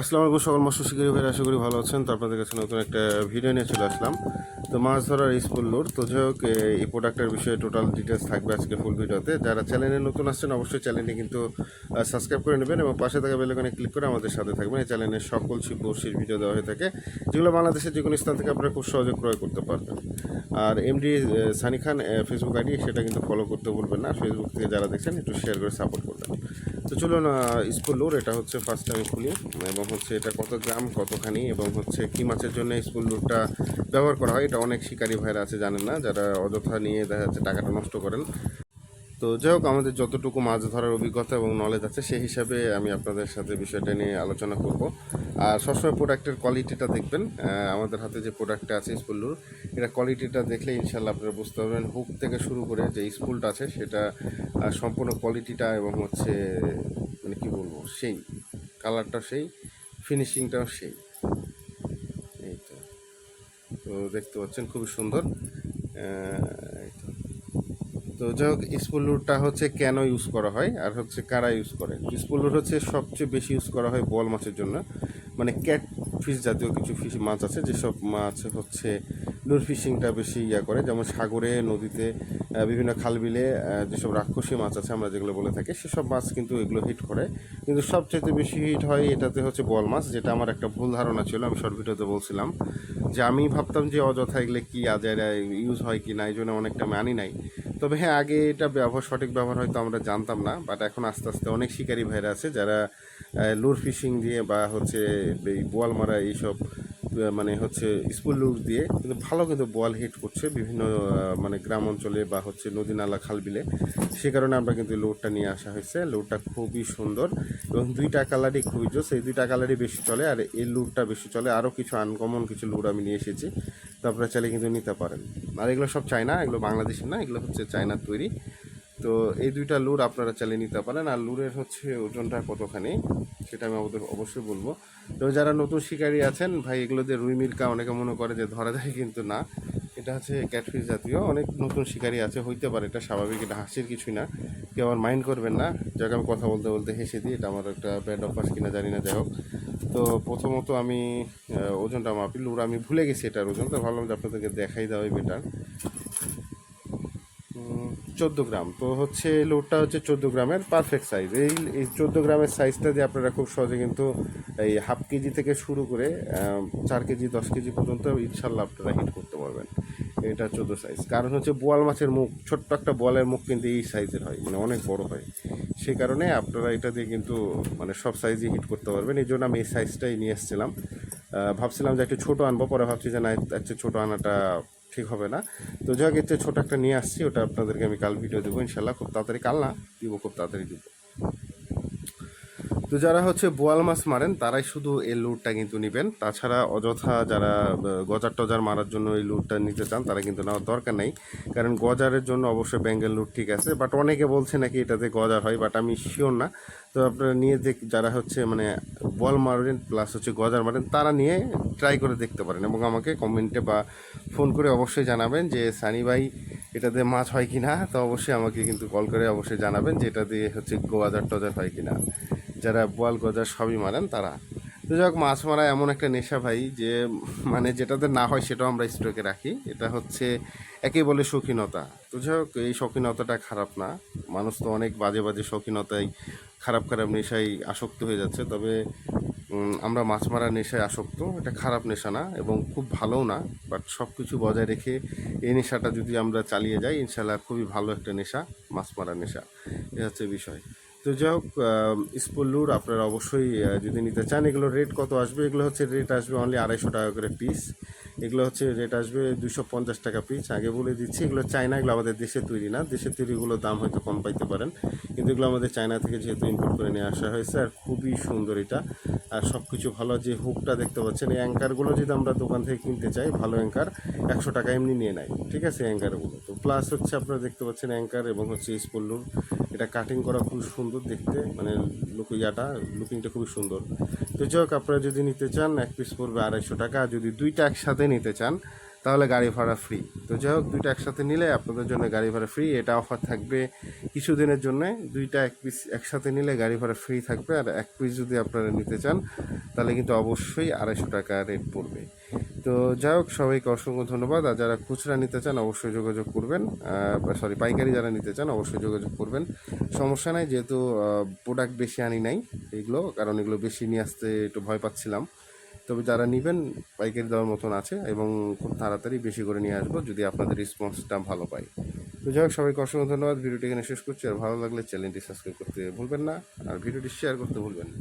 আসসালামু আলাইকুম সকল মৎস্য শিকারী ভাইরা, আশা করি ভালো আছেন। তো আপনাদের কাছে নতুন একটা ভিডিও নিয়ে চলে আসলাম। তো মাছ ধরার স্কুল লোড তো যাই হোক এই প্রোডাক্টের বিষয়ে টোটাল ডিটেলস থাকবে আজকে ফুল ভিডিওতে যারা চ্যানেলে নতুন আসছেন, অবশ্যই চ্যানেলটি কিন্তু সাবস্ক্রাইব করে নেবেন এবং পাশে থাকা বেলাকানে ক্লিক করে আমাদের সাথে থাকবেন। এই চ্যানেলের সকল শিল্প ভিডিও দেওয়া হয়ে থাকে, যেগুলো বাংলাদেশের যে কোনো স্থান থেকে আপনারা খুব সহজে ক্রয় করতে পারবেন। আর MD Sunny Khan Facebook ID সেটা কিন্তু ফলো করতে ভুলবেন না। ফেসবুক থেকে যারা দেখছেন, একটু শেয়ার করে সাপোর্ট করবেন। তো চলুন স্কুল লোড এটা হচ্ছে ফার্স্ট আমি খুলি। এবং হচ্ছে এটা কত গ্রাম, কতখানি, এবং হচ্ছে কি মাছের জন্য স্কুল লোডটা ব্যবহার করা হয়, এটা অনেক শিকারী ভাইয়েরা আছে, জানেন না? যারা অযথা নিয়ে দেখা যাচ্ছে টাকাটা নষ্ট করেন। তো যাই হোক, আমাদের যতটুকু মাছ ধরার অভিজ্ঞতা এবং নলেজ আছে, সেই হিসাবে আমি আপনাদের সাথে বিষয়টা নিয়ে আলোচনা করব। আর সবসময় প্রোডাক্টের কোয়ালিটিটা দেখবেন। আমাদের হাতে যে প্রোডাক্টটা আছে স্কুলুর, এটা কোয়ালিটিটা দেখলে ইনশাল্লাহ আপনারা বুঝতে পারবেন হুক থেকে শুরু করে যে স্কুলটা আছে, সেটা সম্পূর্ণ কোয়ালিটিটা এবং হচ্ছে মানে কী বলব, সেই কালারটা সেই ফিনিশিংটাও সেই। এই তো। তো দেখতে পাচ্ছেন খুবই সুন্দর। তো। যাই হোক স্পুলুরটা হচ্ছে কেন ইউজ করা হয় আর হচ্ছে কারা ইউজ করে? স্পুলুর হচ্ছে সবচেয়ে বেশি ইউজ করা হয় বল মাছের জন্য। মানে ক্যাট ফিশ জাতীয় কিছু ফিশ মাছ আছে, যেসব মাছ হচ্ছে লুর ফিশিংটা বেশি ইয়া করে। যেমন সাগরে, নদীতে বিভিন্ন খালবিলে যেসব রাক্ষসী মাছ আছে আমরা যেগুলো বলে থাকি, সেসব মাছ কিন্তু এগুলো হিট করে। কিন্তু সবচেয়ে বেশি হিট হয় এটাতে হচ্ছে বল মাছ, যেটা আমার একটা ভুল ধারণা ছিল, আমি শর্ট ভিডিওতে বলছিলাম। যে আমি ভাবতাম যে অযথা এগুলো কি আজায় ইউজ হয় কি না, এই জন্য অনেকটা আমি আনি নাই। তবে হ্যাঁ আগে এটা ব্যবহার, সঠিক ব্যবহার হয়তো আমরা জানতাম না বাট এখন আস্তে আস্তে অনেক শিকারী ভাইরা আছে যারা লুর ফিশিং দিয়ে বা হচ্ছে এই বোয়াল মারা এইসব মানে হচ্ছে স্কুল লুর দিয়ে কিন্তু ভালো কিন্তু বল হিট করছে বিভিন্ন মানে গ্রাম অঞ্চলে বা হচ্ছে নদী নালা খাল বিলে। সে কারণে আমরা কিন্তু লোডটা নিয়ে আসা হয়েছে। লোডটা খুবই সুন্দর এবং দুইটা কালারই খুবই জোস। এই দুইটা কালারই বেশি চলে আর এই লুরটা বেশি চলে। আরও কিছু আনকমন কিছু লুর আমি নিয়ে এসেছি। আপনারা চাইলে কিন্তু নিতে পারেন। আর এগুলো সব চায়না, এগুলো বাংলাদেশের না, এগুলো হচ্ছে চায়নার তৈরি। তো এই দুইটা লুর আপনারা চালিয়ে নিতে পারেন। আর লুরের হচ্ছে ওজনটা কতখানি, সেটা আমি আমাদের অবশ্যই বলব। তো যারা নতুন শিকারী আছেন, ভাই, এগুলো দিয়ে রুই মিল্কা অনেকে মনে করে যে ধরা যায় কিন্তু না। এটা হচ্ছে ক্যাটফিস জাতীয়। অনেক নতুন শিকারী আছে, হইতে পারে, এটা স্বাভাবিক, এটা হাসির কিছুই না। কেউ আমার মাইন্ড করবেন না, যাকে আমি কথা বলতে বলতে হেসে দিই, এটা আমার একটা ব্যাড অভ্যাস কিনা জানি না, যাই হোক। তো প্রথমত আমি ওজনটা মাপি, লুর, আমি ভুলে গেছি এটার ওজন, তো ভাবলাম যে আপনাদেরকে দেখাই দেওয়াই বেটার চোদ্দ গ্রাম, তো হচ্ছে লোডটা হচ্ছে চোদ্দ গ্রামের পারফেক্ট সাইজ এই এই চোদ্দ গ্রামের সাইজটা দিয়ে আপনারা খুব সহজে কিন্তু এই হাফ কেজি থেকে শুরু করে চার কেজি, দশ কেজি পর্যন্ত ইনশাল্লাহ আপনারা হিট করতে পারবেন। এটা চোদ্দ সাইজ কারণ হচ্ছে বোয়াল মাছের মুখ, ছোট্ট একটা বোয়ালের মুখ কিন্তু এই সাইজের হয় মানে অনেক বড় হয়। সেই কারণে আপনারা এটা দিয়ে কিন্তু মানে সব সাইজে হিট করতে পারবেন। এই জন্য আমি এই সাইজটাই নিয়ে এসেছিলাম। ভাবছিলাম যে একটু ছোটো আনব, পরে ভাবছি যে না চেয়ে ছোটো আনাটা ঠিক হবে না। তো যাক চেয়ে ছোটো একটা নিয়ে আসছি, ওটা আপনাদেরকে আমি কাল ভিডিও দেবো, ইনশাল্লাহ। খুব তাড়াতাড়ি, কাল না, দিব খুব তাড়াতাড়ি দিব। তো যারা হচ্ছে বোয়াল মাছ মারেন, তারাই শুধু এই লুটটা কিন্তু নেবেন। তাছাড়া অযথা যারা গজার টজার মারার জন্য এই লুটটা নিতে চান, তারা কিন্তু নেওয়ার দরকার নেই। কারণ গজারের জন্য অবশ্যই ব্যাঙ্গেল লুট ঠিক আছে বাট অনেকে বলছে নাকি এটাতে গজার হয় বাট আমি শিওর না। তো আপনারা নিয়ে দেখ যারা হচ্ছে মানে বল মারেন প্লাস হচ্ছে গজার মারেন, তারা নিয়ে ট্রাই করে দেখতে পারেন এবং আমাকে কমেন্টে বা ফোন করে অবশ্যই জানাবেন যে, সানি ভাই, এটাতে মাছ হয় কি না তো অবশ্যই আমাকে কিন্তু কল করে অবশ্যই জানাবেন যে এটা দিয়ে হচ্ছে গজার টজার হয় কি না যারা বোয়াল গজা সবই মারেন তারা। তো যাই হোক, মাছ মারা এমন একটা নেশা ভাই যে মানে যেটাতে না হয় সেটাও আমরা স্টকে রাখি। এটা হচ্ছে একে বলে শৌখিনতা। তো যাই হোক, এই শৌখিনতাটা খারাপ না। মানুষ তো অনেক বাজে বাজে শৌখিনতায়, খারাপ খারাপ নেশায় আসক্ত হয়ে যাচ্ছে। তবে আমরা মাছ মারার নেশায় আসক্ত, এটা খারাপ নেশা না এবং খুব ভালোও না। বাট সব কিছু বজায় রেখে এই নেশাটা যদি আমরা চালিয়ে যাই, ইনশাল্লাহ খুবই ভালো একটা নেশা, মাছ মারার নেশা। এ হচ্ছে বিষয়। তো যাই হোক স্পুলুর আপনারা অবশ্যই যদি নিতে চান এগুলো রেট কত আসবে? এগুলো হচ্ছে রেট আসবে অনলি আড়াইশো টাকা করে পিস এগুলো হচ্ছে রেট আসবে দুশো পঞ্চাশ টাকা পিস আগে বলে দিচ্ছি, এগুলো চায়না, এগুলো আমাদের দেশে তৈরি না। দেশের তৈরিগুলোর দাম হয়তো কম পাইতে পারেন। কিন্তু এগুলো আমাদের চায়না থেকে যেহেতু ইম্পোর্ট করে নিয়ে আসা হয়েছে, আর খুবই সুন্দর এটা। আর সব কিছু ভালো, যে হুকটা দেখতে পাচ্ছেন, এই অ্যাঙ্কারগুলো যদি আমরা দোকান থেকে কিনতে চাই, ভালো অ্যাঙ্কার একশো টাকা এমনি নিয়ে নেয়। ঠিক আছে অ্যাঙ্কারগুলো তো প্লাস হচ্ছে আপনারা দেখতে পাচ্ছেন অ্যাঙ্কার এবং হচ্ছে স্পোল্লুর এটা কাটিং করা খুব সুন্দর। দেখতে মানে লুক ইয়াটা লুকিংটা খুবই সুন্দর। তো যাই হোক, আপনারা যদি নিতে চান, এক পিস পড়বে আড়াইশো টাকা। যদি দুইটা একসাথে নিতে চান, তাহলে গাড়ি ভাড়া ফ্রি তো যাই হোক, দুইটা একসাথে নিলে আপনাদের জন্য গাড়ি ভাড়া ফ্রি এটা অফার থাকবে কিছুদিনের জন্য। দুইটা এক পিস একসাথে নিলে গাড়ি ভাড়া ফ্রি থাকবে। আর এক পিস যদি আপনারা নিতে চান, তাহলে কিন্তু অবশ্যই আড়াইশো টাকা রেট পড়বে। তো যাই হোক, সবাইকে অসংখ্য ধন্যবাদ। আর যারা খুচরা নিতে চান, অবশ্যই যোগাযোগ করবেন। সরি পাইকারি যারা নিতে চান, অবশ্যই যোগাযোগ করবেন। সমস্যা নাই, যেহেতু প্রোডাক্ট বেশি আনি নাই এগুলো, কারণ এগুলো বেশি নিয়ে আসতে একটু ভয় পাচ্ছিলাম। তবে যারা নেবেন, পাইকারি দেওয়ার মতন আছে এবং খুব তাড়াতাড়ি বেশি করে নিয়ে আসব যদি আপনাদের রেসপন্সটা ভালো পাই। তো যাই হোক, সবাইকে অসংখ্য ধন্যবাদ। ভিডিওটি এখানে শেষ করছি। আর ভালো লাগলে চ্যানেলটি সাবস্ক্রাইব করতে ভুলবেন না। আর ভিডিওটি শেয়ার করতে ভুলবেন না।